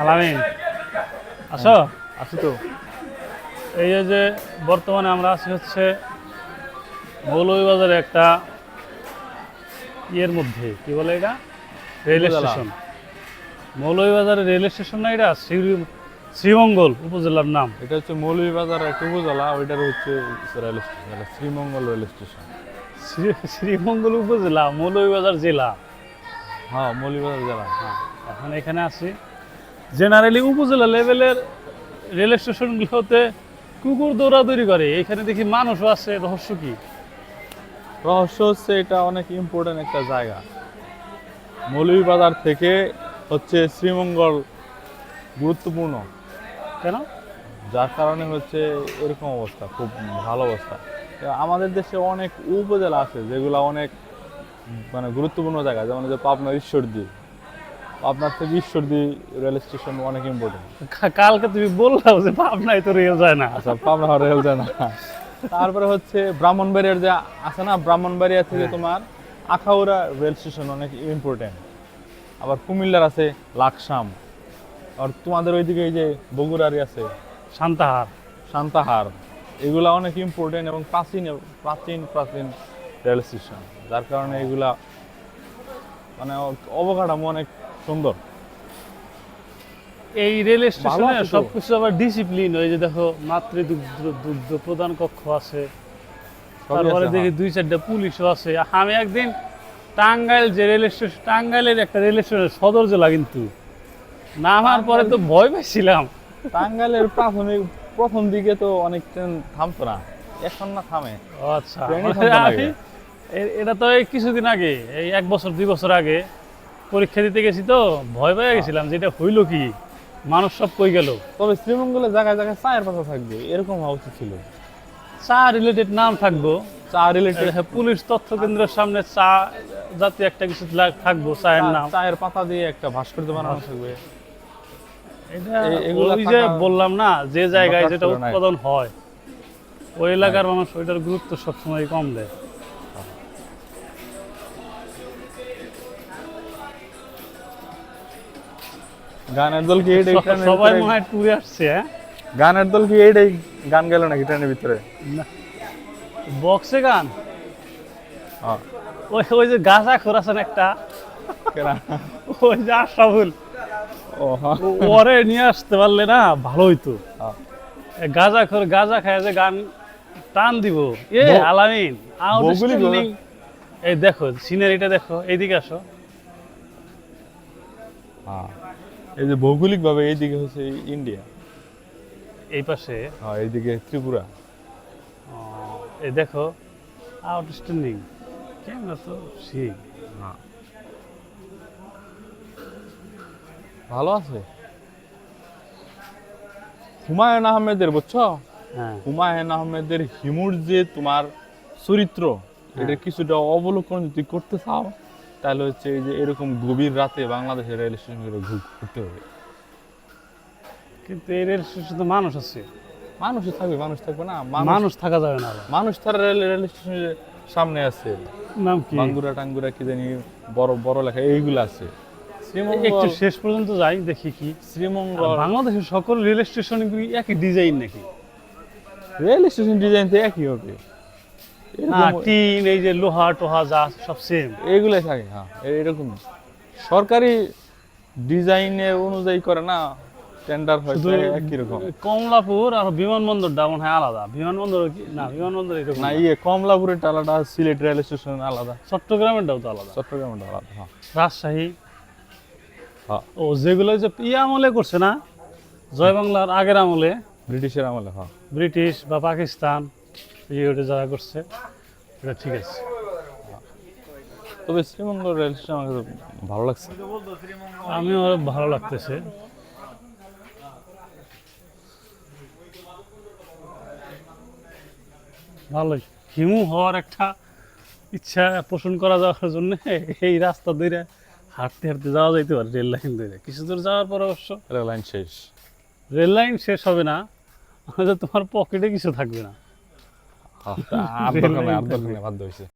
আলামিন। আসো। আছি তো। এই যে বর্তমানে আমরা আছি হচ্ছে মৌলভীবাজারে একটা ইয়ের মধ্যে কি বলে এটা? রেল। স্টেশন। মৌলভীবাজারের রেল স্টেশন না এটা? শ্রী- শ্রীমঙ্গল উপজেলার নাম। এটা হচ্ছে মৌলভীবাজার একটা উপজেলা ওইটার হচ্ছে rail station Sreemangal rail station. Shri- Sreemangal উপজেলা মৌলভীবাজার জেলা। হ্যাঁ মৌলভীবাজার জেলা। হ্যাঁ, এখন এখানে আছি। জেনারেলি উপজেলা লেভেলের রেল স্টেশনগুলোতে কুকুর দৌড়াদৌড়ি করে। এখানে দেখি মানুষও আছে রহস্য কি? রহস্য হচ্ছে এটা অনেক ইম্পর্টেন্ট একটা জায়গা। মৌলভীবাজার থেকে হচ্ছে শ্রীমঙ্গল গুরুত্বপূর্ণ। কেন? যার কারণে হচ্ছে এরকম অবস্থা খুব ভালো অবস্থা। আমাদের দেশে অনেক উপজেলা আছে যেগুলো অনেক মানে গুরুত্বপূর্ণ জায়গা যেমন যে পাবনার ঈশ্বরদী। পাবনার থেকে ঈশ্বরদী রেল স্টেশন অনেক ইম্পর্টেন্ট কালকে তুমি বললাম যে পাবনায় তো রেল যায় না। আচ্ছা পাবনা রেল যায় না। তারপরে হচ্ছে ব্রাহ্মণবাড়িয়ার যে আছে না ব্রাহ্মণবাড়িয়া থেকে হ্যাঁ। তোমার আখাউড়া রেল স্টেশন অনেক ইম্পর্টেন্ট আবার কুমিল্লার আছে লাকসাম। আর তোমাদের ওইদিকে এই যে বগুড়ারই আছে শান্তাহার শান্তাহার এগুলা অনেক ইম্পর্টেন্ট এবং প্রাচীন প্রাচীন প্রাচীন রেল স্টেশন যার কারণে এগুলা মানে অবকাঠামো অনেক সুন্দর। এই রেল স্টেশনে সবকিছু আবার ডিসিপ্লিন ওই যে দেখো মাতৃদুগ্ধ দুগ্ধ প্রদান কক্ষ আছে। তারপরে দেখি হ্যাঁ। দুই চারটা পুলিশও আছে। আমি একদিন টাঙ্গাইল যে রেল স্টেশন টাঙ্গাইলের একটা রেল স্টেশনের সদর জেলা কিন্তু। নামার পরে তো ভয় পাইছিলাম টাঙ্গাইলের প্রাথমিক প্রথম দিকে তো অনেক ট্রেন থামতো না। এখন না থামে। আচ্ছা। এটা তো এই কিছুদিন আগে এই এক বছর দুই বছর আগে। পরীক্ষা দিতে গেছি তো ভয় পেয়ে গেছিলাম যে এটা হইল কি? মানুষ সব কই গেল? তবে শ্রীমঙ্গলে জায়গায় জায়গায় চায়ের পাতা থাকবে এরকম হওয়া উচিত ছিল। চা রিলেটেড নাম থাকব। চা রিলেটেড হ্যাঁ, পুলিশ তথ্য কেন্দ্রের সামনে চা জাতীয় একটা কিছু থাকব চায়ের নাম। চায়ের পাতা দিয়ে একটা ভাস্কর্য বানানো থাকবে। ওই যে বললাম না যে জায়গায় যেটা উৎপাদন হয় ওই এলাকার মানুষ ওইটার গুরুত্ব সবসময় কম দেয়। গানের দল কি এইটাই সবাই মনে হয় ট্যুরে আসছে হ্যাঁ? গানের দল কি এইটাই গান গেল নাকি ট্রেনের ভিতরে? বক্সে গান। ওই ওই যে গাঁজা খোরাছেন একটা? ওই যে আশরাফুল। ওরে নিয়ে আসতে পারলে না ভালো হইতো। গাঁজা খোর গাঁজা খায় যে গান টান দিব। এ আলামিন আউটস্ট্যান্ডিং এই দেখো সিনারিটা দেখো এইদিকে আসো। হ্যাঁ। এই যে ভৌগোলিক ভাবে এইদিকে হচ্ছে ইন্ডিয়া। এই পাশে? হ্যাঁ এইদিকে ত্রিপুরা। এই দেখো আউটস্ট্যান্ডিং ক্যামেরা তো সেই হ্যাঁ। ভালো আছে। হুমায়ুন আহমেদের বুঝছ? হ্যাঁ। হুমায়ুন আহমেদের হিমুর যে তোমার চরিত্র এটা কিছুটা অবলোকন যদি করতে চাও তাহলে হচ্ছে এই যে এরকম গভীর রাতে বাংলাদেশের রেল স্টেশন ঘুরতে হবে। কিন্তু এই রেল স্টেশন তো মানুষ আছে। মানুষ থাকবে মানুষ থাকবে না মানুষ থাকা যাবে না মানুষ তার রেল রেল স্টেশনের সামনে আছে। নাম কি? বাঙ্গুরা টাঙ্গুরা কি জানি বড় বড় লেখা এইগুলো আছে। একটু শেষ পর্যন্ত যাই দেখি কি। শ্রীমঙ্গল বাংলাদেশের সকল রেল স্টেশনগুলি একই ডিজাইন নাকি? রেল স্টেশন ডিজাইন তো একই হবে। টিন এই যে লোহা টোহা যা সব সেম এইগুলাই থাকে হ্যাঁ এরকম। সরকারি ডিজাইনের অনুযায়ী করে না টেন্ডার হয় একই রকম। কমলাপুর আর বিমানবন্দরটা মনে হয় আলাদা। বিমানবন্দর না বিমানবন্দর এরকম না ইয়ে কমলাপুরের আলাদা সিলেট রেল স্টেশন আলাদা। চট্টগ্রামেরটাও তো আলাদা। চট্টগ্রামের আলাদা হ্যাঁ। রাজশাহী। হ্যাঁ। ও যেগুলো যে ই আমলে করছে না জয় বাংলার আগের আমলে ব্রিটিশের আমলে হ্যাঁ। ব্রিটিশ বা পাকিস্তান ইউটা যারা করছে। এটা ঠিক আছে। তবে শ্রীমঙ্গল রেল স্টেশন আমার কাছে ভালো লাগছে। আমিও ভালো লাগতেছে। ভালো হিমু হওয়ার একটা ইচ্ছা পোষণ করা যাওয়ার জন্য এই রাস্তা ধরে হাঁটতে হাঁটতে যাওয়া যাইতে পারে রেল লাইন ধরে কিছু দূর যাওয়ার পর অবশ্য রেল লাইন শেষ। রেল লাইন শেষ হবে না তোমার পকেটে কিছু থাকবে না। 아, 안 떨어졌네, 안 압박감에 반도시.